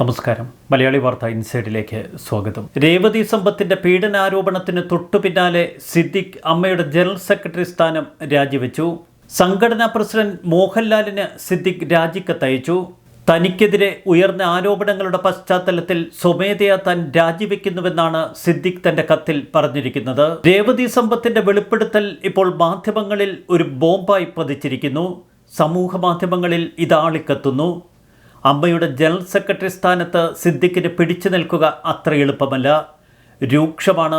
നമസ്കാരം. മലയാളി വാർത്ത ഇൻസൈഡിലേക്ക് സ്വാഗതം. രേവതി സമ്പത്തിന്റെ പീഡനാരോപണത്തിന് തൊട്ടു പിന്നാലെ സിദ്ദിഖ് അമ്മയുടെ ജനറൽ സെക്രട്ടറി സ്ഥാനം രാജിവെച്ചു. സംഘടനാ പ്രസിഡന്റ് മോഹൻലാലിന് സിദ്ദിഖ് രാജിക്കത്തയച്ചു തനിക്കെതിരെ ഉയർന്ന ആരോപണങ്ങളുടെ പശ്ചാത്തലത്തിൽ സ്വമേധയാ താൻ രാജിവെക്കുന്നുവെന്നാണ് സിദ്ദിഖ് തന്റെ കത്തിൽ പറഞ്ഞിരിക്കുന്നത്. രേവതി സമ്പത്തിന്റെ വെളിപ്പെടുത്തൽ ഇപ്പോൾ മാധ്യമങ്ങളിൽ ഒരു ബോംബായി പതിച്ചിരിക്കുന്നു. സമൂഹ മാധ്യമങ്ങളിൽ ഇത് ആളിക്കത്തുന്നു. അമ്മയുടെ ജനറൽ സെക്രട്ടറി സ്ഥാനത്ത് സിദ്ദിഖിന് പിടിച്ചു നിൽക്കുക അത്ര എളുപ്പമല്ല. രൂക്ഷമാണ്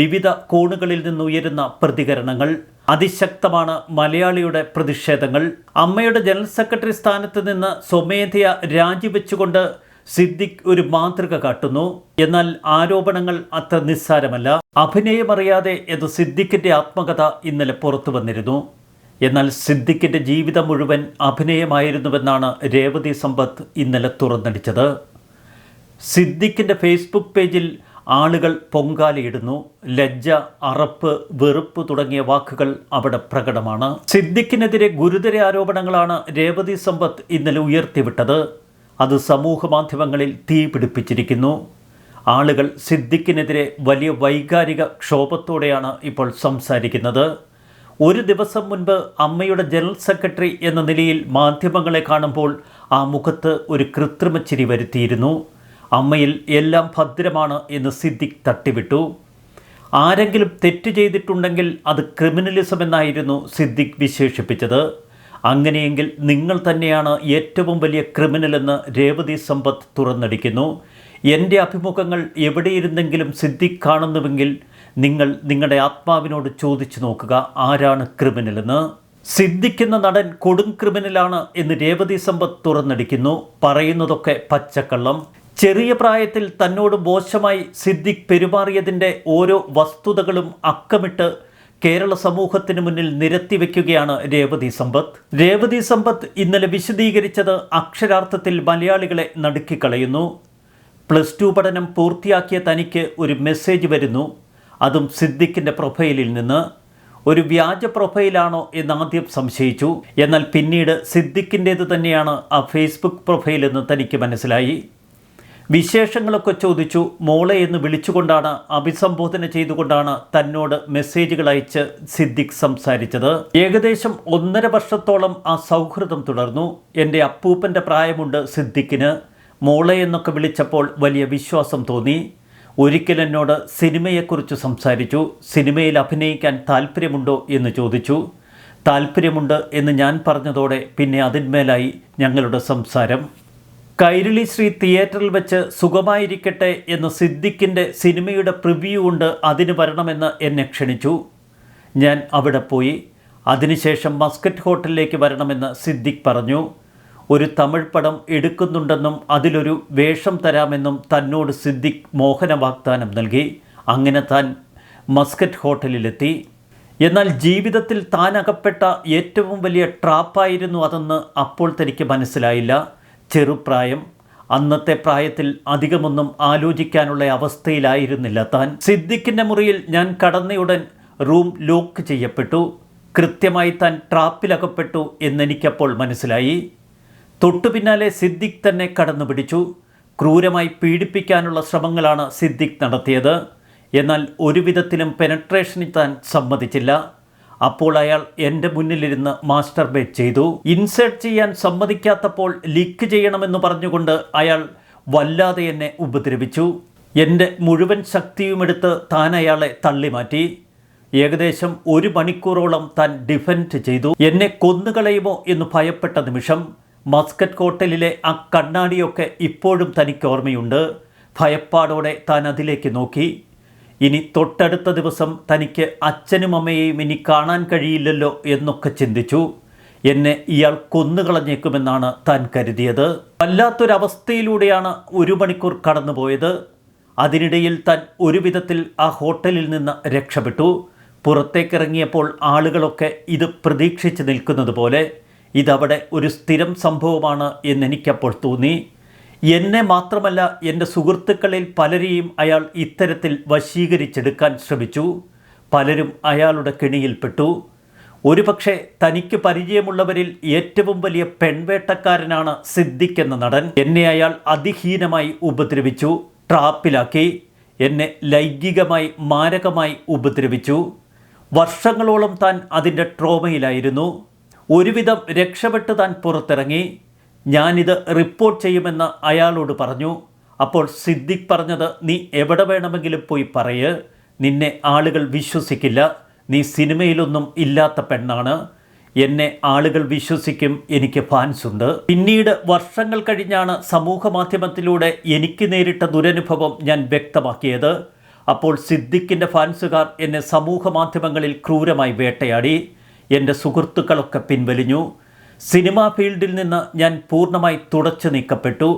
വിവിധ കോണുകളിൽ നിന്നുയരുന്ന പ്രതികരണങ്ങൾ. അതിശക്തമാണ് മലയാളിയുടെ പ്രതിഷേധങ്ങൾ. അമ്മയുടെ ജനറൽ സെക്രട്ടറി സ്ഥാനത്ത് നിന്ന് സ്വമേധയ രാജിവെച്ചുകൊണ്ട് സിദ്ദിഖ് ഒരു മാതൃക കാട്ടുന്നു. എന്നാൽ ആരോപണങ്ങൾ അത്ര നിസ്സാരമല്ല. അഭിനയമറിയാതെ എന്ന് സിദ്ദിഖിന്റെ ആത്മകഥ ഇന്നലെ പുറത്തു വന്നിരുന്നു. എന്നാൽ സിദ്ദിഖിന്റെ ജീവിതം മുഴുവൻ അഭിനയമായിരുന്നുവെന്നാണ് രേവതി സമ്പത്ത് ഇന്നലെ തുറന്നടിച്ചത്. സിദ്ദിഖിന്റെ ഫേസ്ബുക്ക് പേജിൽ ആളുകൾ പൊങ്കാലയിടുന്നു ലജ്ജ അറപ്പ് വെറുപ്പ് തുടങ്ങിയ വാക്കുകൾ അവിടെ പ്രകടമാണ്. സിദ്ദിഖിനെതിരെ ഗുരുതര ആരോപണങ്ങളാണ് രേവതി സമ്പത്ത് ഇന്നലെ ഉയർത്തിവിട്ടത്. അത് സമൂഹ മാധ്യമങ്ങളിൽ തീ പിടിപ്പിച്ചിരിക്കുന്നു. ആളുകൾ സിദ്ദിഖിനെതിരെ വലിയ വൈകാരിക ക്ഷോഭത്തോടെയാണ് ഇപ്പോൾ സംസാരിക്കുന്നത്. ഒരു ദിവസം മുൻപ് അമ്മയുടെ ജനറൽ സെക്രട്ടറി എന്ന നിലയിൽ മാധ്യമങ്ങളെ കാണുമ്പോൾ ആ മുഖത്ത് ഒരു കൃത്രിമച്ചിരി വരുത്തിയിരുന്നു. അമ്മയിൽ എല്ലാം ഭദ്രമാണ് എന്ന് സിദ്ദിഖ് തട്ടിവിട്ടു. ആരെങ്കിലും തെറ്റ് ചെയ്തിട്ടുണ്ടെങ്കിൽ അത് ക്രിമിനലിസം എന്നായിരുന്നു സിദ്ദിഖ് വിശേഷിപ്പിച്ചത്. അങ്ങനെയെങ്കിൽ നിങ്ങൾ തന്നെയാണ് ഏറ്റവും വലിയ ക്രിമിനലെന്ന് രേവതി സമ്പത്ത് തുറന്നടിക്കുന്നു. എന്റെ അഭിമുഖങ്ങൾ എവിടെയിരുന്നെങ്കിലും സിദ്ദിഖ് കാണുന്നുവെങ്കിൽ നിങ്ങൾ നിങ്ങളുടെ ആത്മാവിനോട് ചോദിച്ചു നോക്കുക ആരാണ് ക്രിമിനൽ എന്ന്. സിദ്ധിക്കുന്ന നടൻ കൊടും ക്രിമിനലാണ് എന്ന് രേവതി സമ്പത്ത് തുറന്നടിക്കുന്നു. പറയുന്നതൊക്കെ പച്ചക്കള്ളം. ചെറിയ പ്രായത്തിൽ തന്നോട് മോശമായി സിദ്ദിഖ് പെരുമാറിയതിന്റെ ഓരോ വസ്തുതകളും അക്കമിട്ട് കേരള സമൂഹത്തിന് മുന്നിൽ നിരത്തി വയ്ക്കുകയാണ് രേവതി സമ്പത്ത്. രേവതി സമ്പത്ത് ഇന്നലെ വിശദീകരിച്ചത് അക്ഷരാർത്ഥത്തിൽ മലയാളികളെ നടുക്കിക്കളയുന്നു. പ്ലസ് ടു പഠനം പൂർത്തിയാക്കിയ തനിക്ക് ഒരു മെസ്സേജ് വരുന്നു. അതും സിദ്ദിഖിന്റെ പ്രൊഫൈലിൽ നിന്ന്. ഒരു വ്യാജ പ്രൊഫൈലാണോ എന്ന് ആദ്യം സംശയിച്ചു. എന്നാൽ പിന്നീട് സിദ്ദിഖിന്റേത് തന്നെയാണ് ആ ഫേസ്ബുക്ക് പ്രൊഫൈലെന്ന് തനിക്ക് മനസ്സിലായി. വിശേഷങ്ങളൊക്കെ ചോദിച്ചു മോളെ എന്ന് വിളിച്ചുകൊണ്ടാണ് അഭിസംബോധന ചെയ്തുകൊണ്ടാണ് തന്നോട് മെസ്സേജുകൾ അയച്ച് സിദ്ദിഖ് സംസാരിച്ചത്. ഏകദേശം ഒന്നര വർഷത്തോളം ആ സൗഹൃദം തുടർന്നു. എന്റെ അപ്പൂപ്പന്റെ പ്രായമുണ്ട് സിദ്ദിഖിന്. മോളെ എന്നൊക്കെ വിളിച്ചപ്പോൾ വലിയ വിശ്വാസം തോന്നി. ഒരിക്കൽ എന്നോട് സിനിമയെക്കുറിച്ച് സംസാരിച്ചു. സിനിമയിൽ അഭിനയിക്കാൻ താല്പര്യമുണ്ടോ എന്ന് ചോദിച്ചു. താല്പര്യമുണ്ട് എന്ന് ഞാൻ പറഞ്ഞതോടെ പിന്നെ അതിന്മേലായി ഞങ്ങളുടെ സംസാരം. കൈരളി ശ്രീ തിയേറ്ററിൽ വെച്ച് സുഖമായിരിക്കട്ടെ എന്ന് സിദ്ദിഖിന്റെ സിനിമയുടെ പ്രിവ്യൂ ഉണ്ട് അതിന് വരണമെന്ന് എന്നെ ക്ഷണിച്ചു. ഞാൻ അവിടെ പോയി. അതിനുശേഷം മസ്കറ്റ് ഹോട്ടലിലേക്ക് വരണമെന്ന് സിദ്ദിഖ് പറഞ്ഞു. ഒരു തമിഴ് പടം എടുക്കുന്നുണ്ടെന്നും അതിലൊരു വേഷം തരാമെന്നും തന്നോട് സിദ്ദിഖ് മോഹന വാഗ്ദാനം നൽകി. അങ്ങനെ താൻ മസ്കറ്റ് ഹോട്ടലിലെത്തി. എന്നാൽ ജീവിതത്തിൽ താൻ അകപ്പെട്ട ഏറ്റവും വലിയ ട്രാപ്പായിരുന്നു അതെന്ന് അപ്പോൾ തനിക്ക് മനസ്സിലായില്ല. ചെറുപ്രായം. അന്നത്തെ പ്രായത്തിൽ അധികമൊന്നും ആലോചിക്കാനുള്ള അവസ്ഥയിലായിരുന്നില്ല താൻ. സിദ്ദിഖിന്റെ മുറിയിൽ ഞാൻ കടന്നയുടൻ റൂം ലോക്ക് ചെയ്യപ്പെട്ടു. കൃത്യമായി താൻ ട്രാപ്പിലകപ്പെട്ടു എന്നെനിക്കപ്പോൾ മനസ്സിലായി. തൊട്ടു പിന്നാലെ സിദ്ദിഖ് തന്നെ കടന്നു പിടിച്ചു. ക്രൂരമായി പീഡിപ്പിക്കാനുള്ള ശ്രമങ്ങളാണ് സിദ്ദിഖ് നടത്തിയത്. എന്നാൽ ഒരു വിധത്തിലും പെനട്രേഷന് താൻ സമ്മതിച്ചില്ല. അപ്പോൾ അയാൾ എന്റെ മുന്നിലിരുന്ന് മാസ്റ്റർ ബേറ്റ് ചെയ്തു. ഇൻസേർട്ട് ചെയ്യാൻ സമ്മതിക്കാത്തപ്പോൾ ലീക്ക് ചെയ്യണമെന്ന് പറഞ്ഞുകൊണ്ട് അയാൾ വല്ലാതെ എന്നെ ഉപദ്രവിച്ചു. എന്റെ മുഴുവൻ ശക്തിയുമെടുത്ത് താൻ അയാളെ തള്ളിമാറ്റി. ഏകദേശം ഒരു മണിക്കൂറോളം താൻ ഡിഫെൻഡ് ചെയ്തു. എന്നെ കൊന്നുകളയുമോ എന്ന് ഭയപ്പെട്ട നിമിഷം മസ്കറ്റ് ഹോട്ടലിലെ ആ കണ്ണാടിയൊക്കെ ഇപ്പോഴും തനിക്ക് ഓർമ്മയുണ്ട്. ഭയപ്പാടോടെ താൻ അതിലേക്ക് നോക്കി. ഇനി തൊട്ടടുത്ത ദിവസം തനിക്ക് അച്ഛനും അമ്മയെയും ഇനി കാണാൻ കഴിയില്ലല്ലോ എന്നൊക്കെ ചിന്തിച്ചു. എന്നെ ഇയാൾ കൊന്നുകളഞ്ഞേക്കുമെന്നാണ് താൻ കരുതിയത്. വല്ലാത്തൊരവസ്ഥയിലൂടെയാണ് ഒരു മണിക്കൂർ കടന്നുപോയത്. അതിനിടയിൽ താൻ ഒരു വിധത്തിൽ ആ ഹോട്ടലിൽ നിന്ന് രക്ഷപ്പെട്ടു. പുറത്തേക്കിറങ്ങിയപ്പോൾ ആളുകളൊക്കെ ഇത് പ്രതീക്ഷിച്ച് നിൽക്കുന്നത് പോലെ ഇതവിടെ ഒരു സ്ഥിരം സംഭവമാണ് എന്നെനിക്കപ്പോൾ തോന്നി. എന്നെ മാത്രമല്ല എന്റെ സുഹൃത്തുക്കളിൽ പലരെയും അയാൾ ഇത്തരത്തിൽ വശീകരിച്ചെടുക്കാൻ ശ്രമിച്ചു. പലരും അയാളുടെ കെണിയിൽപ്പെട്ടു. ഒരുപക്ഷെ തനിക്ക് പരിചയമുള്ളവരിൽ ഏറ്റവും വലിയ പെൺവേട്ടക്കാരനാണ് സിദ്ദിഖ് എന്ന നടൻ. എന്നെ അയാൾ അതിഹീനമായി ഉപദ്രവിച്ചു ട്രാപ്പിലാക്കി. എന്നെ ലൈംഗികമായി മാരകമായി ഉപദ്രവിച്ചു. വർഷങ്ങളോളം താൻ അതിന്റെ ട്രോമയിലായിരുന്നു. ഒരുവിധം രക്ഷപ്പെട്ട് താൻ പുറത്തിറങ്ങി. ഞാനിത് റിപ്പോർട്ട് ചെയ്യുമെന്ന് അയാളോട് പറഞ്ഞു. അപ്പോൾ സിദ്ദിഖ് പറഞ്ഞത് നീ എവിടെ വേണമെങ്കിലും പോയി പറയ്. നിന്നെ ആളുകൾ വിശ്വസിക്കില്ല. നീ സിനിമയിലൊന്നും ഇല്ലാത്ത പെണ്ണാണ്. എന്നെ ആളുകൾ വിശ്വസിക്കും. എനിക്ക് ഫാൻസ് ഉണ്ട് പിന്നീട് വർഷങ്ങൾ കഴിഞ്ഞാണ് സമൂഹ മാധ്യമത്തിലൂടെ എനിക്ക് നേരിട്ട ദുരനുഭവം ഞാൻ വ്യക്തമാക്കിയത്. അപ്പോൾ സിദ്ദിഖിന്റെ ഫാൻസുകാർ എന്നെ സമൂഹ മാധ്യമങ്ങളിൽ ക്രൂരമായി വേട്ടയാടി. എന്റെ സുഹൃത്തുക്കളൊക്കെ പിൻവലിഞ്ഞു. സിനിമാ ഫീൽഡിൽ നിന്ന് ഞാൻ പൂർണമായി തുടച്ചു നീക്കപ്പെട്ടു.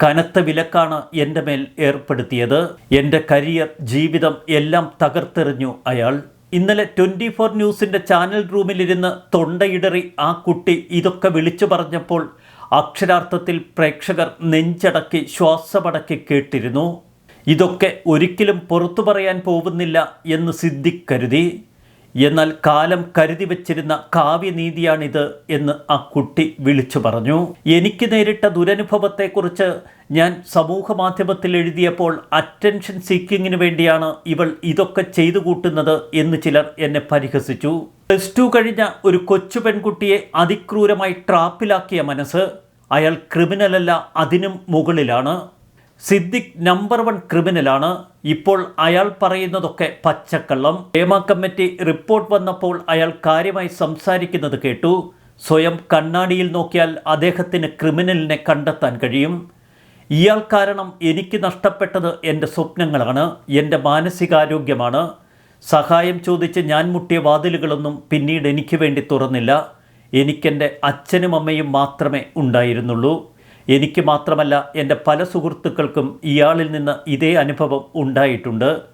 കനത്ത വിലക്കാണ് എന്റെ മേൽ ഏർപ്പെടുത്തിയത്. എന്റെ കരിയർ ജീവിതം എല്ലാം തകർത്തെറിഞ്ഞു അയാൾ. ഇന്നലെ ട്വന്റി ഫോർ ന്യൂസിന്റെ ചാനൽ റൂമിലിരുന്ന് തൊണ്ടയിടറി ആ കുട്ടി ഇതൊക്കെ വിളിച്ചു പറഞ്ഞപ്പോൾ അക്ഷരാർത്ഥത്തിൽ പ്രേക്ഷകർ നെഞ്ചടക്കി ശ്വാസമടക്കി കേട്ടിരുന്നു. ഇതൊക്കെ ഒരിക്കലും പുറത്തു പറയാൻ പോകുന്നില്ല എന്ന് സിദ്ദിഖ് കരുതി എന്നാൽ കാലം കരുതി വച്ചിരുന്ന കാവ്യനീതിയാണിത് എന്ന് ആ കുട്ടി വിളിച്ചു പറഞ്ഞു. എനിക്ക് നേരിട്ട ദുരനുഭവത്തെക്കുറിച്ച് ഞാൻ സമൂഹ മാധ്യമത്തിൽ എഴുതിയപ്പോൾ അറ്റൻഷൻ സീക്കിങ്ങിന് വേണ്ടിയാണ് ഇവൾ ഇതൊക്കെ ചെയ്തു കൂട്ടുന്നത് എന്ന് ചിലർ എന്നെ പരിഹസിച്ചു. പ്ലസ് ടു കഴിഞ്ഞ ഒരു കൊച്ചു പെൺകുട്ടിയെ അതിക്രൂരമായി ട്രാപ്പിലാക്കിയ മനസ്സ്. അയാൾ ക്രിമിനലല്ല അതിനും മുകളിലാണ്. സിദ്ദിഖ് നമ്പർ വൺ ക്രിമിനലാണ്. ഇപ്പോൾ അയാൾ പറയുന്നതൊക്കെ പച്ചക്കള്ളം. ഹേമ കമ്മിറ്റി റിപ്പോർട്ട് വന്നപ്പോൾ അയാൾ കാര്യമായി സംസാരിക്കുന്നത് കേട്ടു. സ്വയം കണ്ണാടിയിൽ നോക്കിയാൽ അദ്ദേഹത്തിന് ക്രിമിനലിനെ കണ്ടെത്താൻ കഴിയും. ഇയാൾ കാരണം എനിക്ക് നഷ്ടപ്പെട്ടത് എന്റെ സ്വപ്നങ്ങളാണ് എന്റെ മാനസികാരോഗ്യമാണ്. സഹായം ചോദിച്ച് ഞാൻ മുട്ടിയ വാതിലുകളൊന്നും പിന്നീട് എനിക്ക് വേണ്ടി തുറന്നില്ല. എനിക്കെന്റെ അച്ഛനും അമ്മയും മാത്രമേ ഉണ്ടായിരുന്നുള്ളൂ. എനിക്ക് മാത്രമല്ല എന്റെ പല സുഹൃത്തുക്കൾക്കും ഇയാളിൽ നിന്ന് ഇതേ അനുഭവം ഉണ്ടായിട്ടുണ്ട്.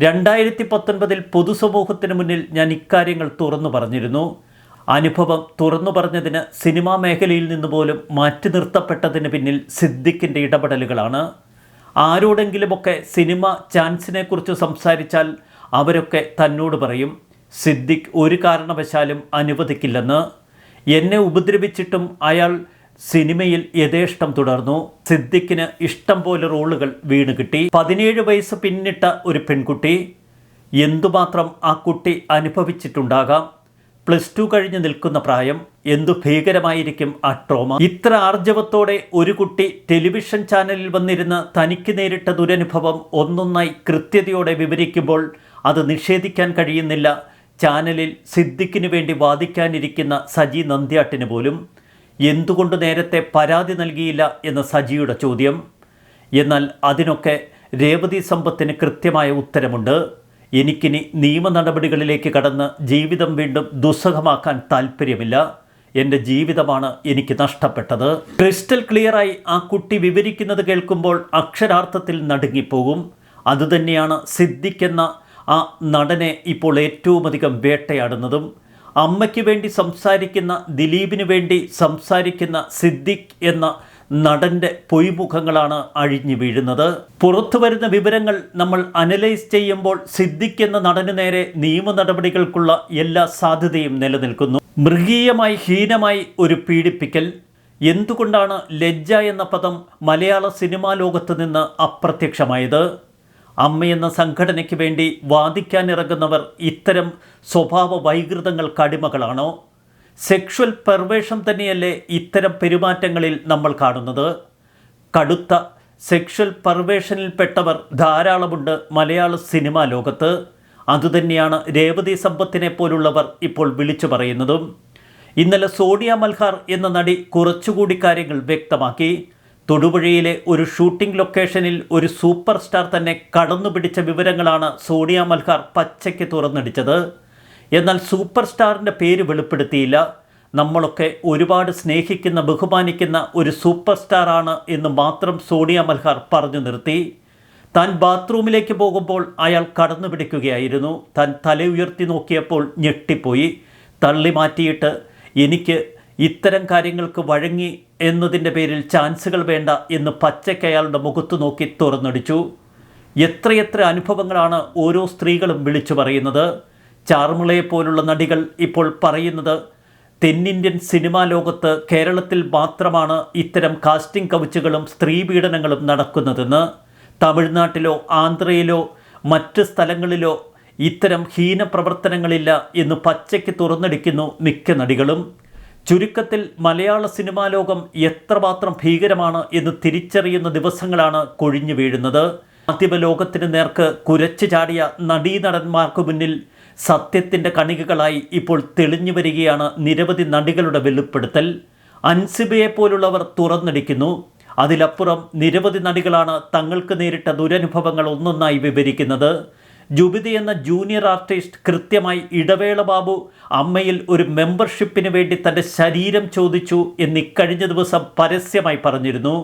രണ്ടായിരത്തി പത്തൊൻപതിൽ പൊതുസമൂഹത്തിന് മുന്നിൽ ഞാൻ ഇക്കാര്യങ്ങൾ തുറന്നു പറഞ്ഞിരുന്നു. അനുഭവം തുറന്നു പറഞ്ഞതിന് സിനിമാ മേഖലയിൽ നിന്ന് പോലും മാറ്റി നിർത്തപ്പെട്ടതിന് പിന്നിൽ സിദ്ദിഖിന്റെ ഇടപെടലുകളാണ്. ആരോടെങ്കിലുമൊക്കെ സിനിമ ചാൻസിനെ കുറിച്ച് സംസാരിച്ചാൽ അവരൊക്കെ തന്നോട് പറയും സിദ്ദിഖ് ഒരു കാരണവശാലും അനുവദിക്കില്ലെന്ന്. എന്നെ ഉപദ്രവിച്ചിട്ടും അയാൾ സിനിമയിൽ യഥേഷ്ടം തുടർന്നു. സിദ്ദിഖിന് ഇഷ്ടം പോലെ റോളുകൾ വീണ് കിട്ടി. പതിനേഴ് വയസ്സ് പിന്നിട്ട ഒരു പെൺകുട്ടി. എന്തുമാത്രം ആ കുട്ടി അനുഭവിച്ചിട്ടുണ്ടാകാം? പ്ലസ് ടു കഴിഞ്ഞ് നിൽക്കുന്ന പ്രായം. എന്തു ഭീകരമായിരിക്കും ആ ട്രോമ? ഇത്ര ആർജവത്തോടെ ഒരു കുട്ടി ടെലിവിഷൻ ചാനലിൽ വന്നിരുന്ന് തനിക്ക് നേരിട്ട ദുരനുഭവം ഒന്നൊന്നായി കൃത്യതയോടെ വിവരിക്കുമ്പോൾ അത് നിഷേധിക്കാൻ കഴിയുന്നില്ല. ചാനലിൽ സിദ്ദിഖിന് വേണ്ടി വാദിക്കാനിരിക്കുന്ന സജി നന്ദ്യാട്ടിന് പോലും. എന്തുകൊണ്ട് നേരത്തെ പരാതി നൽകിയില്ല എന്ന സജിയുടെ ചോദ്യം. എന്നാൽ അതിനൊക്കെ രേവതി സമ്പത്തിന് കൃത്യമായ ഉത്തരമുണ്ട്. എനിക്കിനി നിയമ നടപടികളിലേക്ക് കടന്ന് ജീവിതം വീണ്ടും ദുസ്സഹമാക്കാൻ താല്പര്യമില്ല എന്റെ ജീവിതമാണ് എനിക്ക് നഷ്ടപ്പെട്ടത്. ക്രിസ്റ്റൽ ക്ലിയറായി ആ കുട്ടി വിവരിക്കുന്നത് കേൾക്കുമ്പോൾ അക്ഷരാർത്ഥത്തിൽ നടുങ്ങിപ്പോകും. അതുതന്നെയാണ് സിദ്ദിഖെന്ന ആ നടനെ ഇപ്പോൾ ഏറ്റവും അധികം വേട്ടയാടുന്നതും. അമ്മയ്ക്ക് വേണ്ടി സംസാരിക്കുന്ന ദിലീപിന് വേണ്ടി സംസാരിക്കുന്ന സിദ്ദിഖ് എന്ന നടന്റെ പൊയ്മുഖങ്ങളാണ് അഴിഞ്ഞു വീഴുന്നത്. പുറത്തു വരുന്ന വിവരങ്ങൾ നമ്മൾ അനലൈസ് ചെയ്യുമ്പോൾ സിദ്ദിഖ് എന്ന നടന് നേരെ നിയമ നടപടികൾക്കുള്ള എല്ലാ സാധ്യതയും നിലനിൽക്കുന്നു. മൃഗീയമായി ഹീനമായി ഒരു പീഡിപ്പിക്കൽ. എന്തുകൊണ്ടാണ് ലജ്ജ എന്ന പദം മലയാള സിനിമാ ലോകത്ത് നിന്ന് അപ്രത്യക്ഷമായത്? അമ്മയെന്ന സംഘടനയ്ക്ക് വേണ്ടി വാദിക്കാനിറങ്ങുന്നവർ ഇത്തരം സ്വഭാവ വൈകൃതങ്ങൾക്ക് അടിമകളാണോ? സെക്ഷൽ പെർവേഷം തന്നെയല്ലേ ഇത്തരം പെരുമാറ്റങ്ങളിൽ നമ്മൾ കാണുന്നത്? കടുത്ത സെക്ഷൽ പെർവേഷനിൽപ്പെട്ടവർ ധാരാളമുണ്ട് മലയാള സിനിമാ ലോകത്ത്. അതുതന്നെയാണ് രേവതി സമ്പത്തിനെ പോലുള്ളവർ ഇപ്പോൾ വിളിച്ചു പറയുന്നതും. ഇന്നലെ സോണിയ മൽഹാർ എന്ന നടി കുറച്ചുകൂടി കാര്യങ്ങൾ വ്യക്തമാക്കി. തൊടുപുഴയിലെ ഒരു ഷൂട്ടിംഗ് ലൊക്കേഷനിൽ ഒരു സൂപ്പർ സ്റ്റാർ തന്നെ കടന്നുപിടിച്ച വിവരങ്ങളാണ് സോണിയ മൽഹാർ പച്ചയ്ക്ക് തുറന്നടിച്ചത്. എന്നാൽ സൂപ്പർ സ്റ്റാറിന്റെ പേര് വെളിപ്പെടുത്തിയില്ല. നമ്മളൊക്കെ ഒരുപാട് സ്നേഹിക്കുന്ന ബഹുമാനിക്കുന്ന ഒരു സൂപ്പർ സ്റ്റാറാണ് എന്ന് മാത്രം സോണിയ മൽഹാർ പറഞ്ഞു നിർത്തി. താൻ ബാത്റൂമിലേക്ക് പോകുമ്പോൾ അയാൾ കടന്നു പിടിക്കുകയായിരുന്നു താൻ തല ഉയർത്തി നോക്കിയപ്പോൾ ഞെട്ടിപ്പോയി. തള്ളി മാറ്റിയിട്ട് എനിക്ക് ഇത്തരം കാര്യങ്ങൾക്ക് വഴങ്ങി എന്നതിന്റെ പേരിൽ ചാൻസുകൾ വേണ്ട എന്ന് പച്ചയ്ക്ക് അയാളുടെ മുഖത്തു നോക്കി തുറന്നടിച്ചു. എത്രയെത്ര അനുഭവങ്ങളാണ് ഓരോ സ്ത്രീകളും വിളിച്ചു പറയുന്നത്. ചാർമിളയെപ്പോലുള്ള നടികൾ ഇപ്പോൾ പറയുന്നത് തെന്നിന്ത്യൻ സിനിമാ ലോകത്ത് കേരളത്തിൽ മാത്രമാണ് ഇത്തരം കാസ്റ്റിംഗ് കവച്ചുകളും സ്ത്രീപീഡനങ്ങളും നടക്കുന്നതെന്ന്. തമിഴ്നാട്ടിലോ ആന്ധ്രയിലോ മറ്റ് സ്ഥലങ്ങളിലോ ഇത്തരം ഹീന പ്രവർത്തനങ്ങളില്ല എന്ന് പച്ചയ്ക്ക് തുറന്നടിക്കുന്നു മിക്ക നടികളും. ചുരുക്കത്തിൽ മലയാള സിനിമാ ലോകം എത്രമാത്രം ഭീകരമാണ് എന്ന് തിരിച്ചറിയുന്ന ദിവസങ്ങളാണ് കൊഴിഞ്ഞു വീഴുന്നത്. മാധ്യമ ലോകത്തിന് നേർക്ക് കുരച്ചു ചാടിയ നടീനടന്മാർക്ക് മുന്നിൽ സത്യത്തിന്റെ കണികകളായി ഇപ്പോൾ തെളിഞ്ഞു വരികയാണ് നിരവധി നടികളുടെ വെളിപ്പെടുത്തൽ. അൻസിബയെ പോലുള്ളവർ തുറന്നടിക്കുന്നു. അതിലപ്പുറം നിരവധി നടികളാണ് തങ്ങൾക്ക് നേരിട്ട ദുരനുഭവങ്ങൾ ഒന്നൊന്നായി വിവരിക്കുന്നത്. ജുബിതി എന്ന ജൂനിയർ ആർട്ടിസ്റ്റ് കൃത്യമായി ഇടവേള ബാബു അമ്മയിൽ ഒരു മെമ്പർഷിപ്പിന് വേണ്ടി തന്റെ ശരീരം ചോദിച്ചു എന്ന് ഇക്കഴിഞ്ഞ ദിവസം പരസ്യമായി പറഞ്ഞിരുന്നു.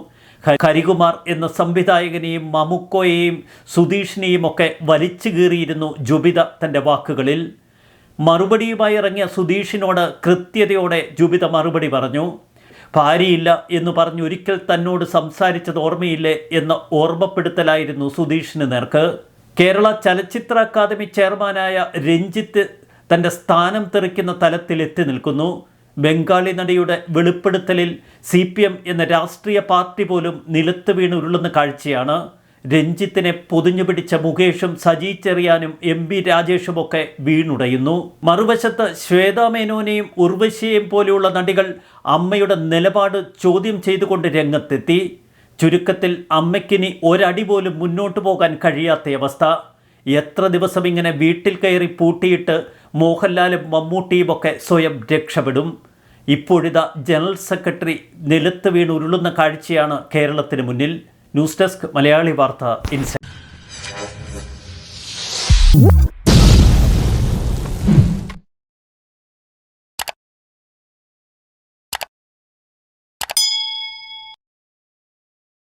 കരികുമാർ എന്ന സംവിധായകനെയും മമുക്കോയെയും സുധീഷിനെയും ഒക്കെ വലിച്ചു കീറിയിരുന്നു ജുബിത തന്റെ വാക്കുകളിൽ. മറുപടിയുമായി ഇറങ്ങിയ സുധീഷിനോട് കൃത്യതയോടെ ജുബിത മറുപടി പറഞ്ഞു. ഭാര്യയില്ല എന്ന് പറഞ്ഞ് ഒരിക്കൽ തന്നോട് സംസാരിച്ചത് ഓർമ്മയില്ലേ എന്ന ഓർമ്മപ്പെടുത്തലായിരുന്നു സുധീഷിന് നേർക്ക്. കേരള ചലച്ചിത്ര അക്കാദമി ചെയർമാനായ രഞ്ജിത്ത് തന്റെ സ്ഥാനം തെറിക്കുന്ന തലത്തിൽ എത്തി നിൽക്കുന്നു. ബംഗാളി നടിയുടെ വെളിപ്പെടുത്തലിൽ സി പി എം എന്ന രാഷ്ട്രീയ പാർട്ടി പോലും നിലത്ത് വീണുരുളുന്ന കാഴ്ചയാണ്. രഞ്ജിത്തിനെ പൊതിഞ്ഞു പിടിച്ച മുകേഷും സജി ചെറിയാനും എം ബി രാജേഷും ഒക്കെ വീണുടയുന്നു. മറുവശത്ത് ശ്വേതാ മേനോനെയും ഉർവശിയെയും പോലെയുള്ള നടികൾ അമ്മയുടെ നിലപാട് ചോദ്യം ചെയ്തുകൊണ്ട് രംഗത്തെത്തി. ചുരുക്കത്തിൽ അമ്മയ്ക്കിനി ഒരടി പോലും മുന്നോട്ട് പോകാൻ കഴിയാത്ത അവസ്ഥ. എത്ര ദിവസം ഇങ്ങനെ വീട്ടിൽ കയറി പൂട്ടിയിട്ട് മോഹൻലാലും മമ്മൂട്ടിയും ഒക്കെ സ്വയം രക്ഷപ്പെടും. ഇപ്പോഴിതാ ജനറൽ സെക്രട്ടറി നിലത്ത് വീണ് ഉരുളുന്ന കാഴ്ചയാണ് കേരളത്തിന് മുന്നിൽ. ന്യൂസ് ഡെസ്ക് മലയാളി വാർത്ത ഇൻസൈറ്റ്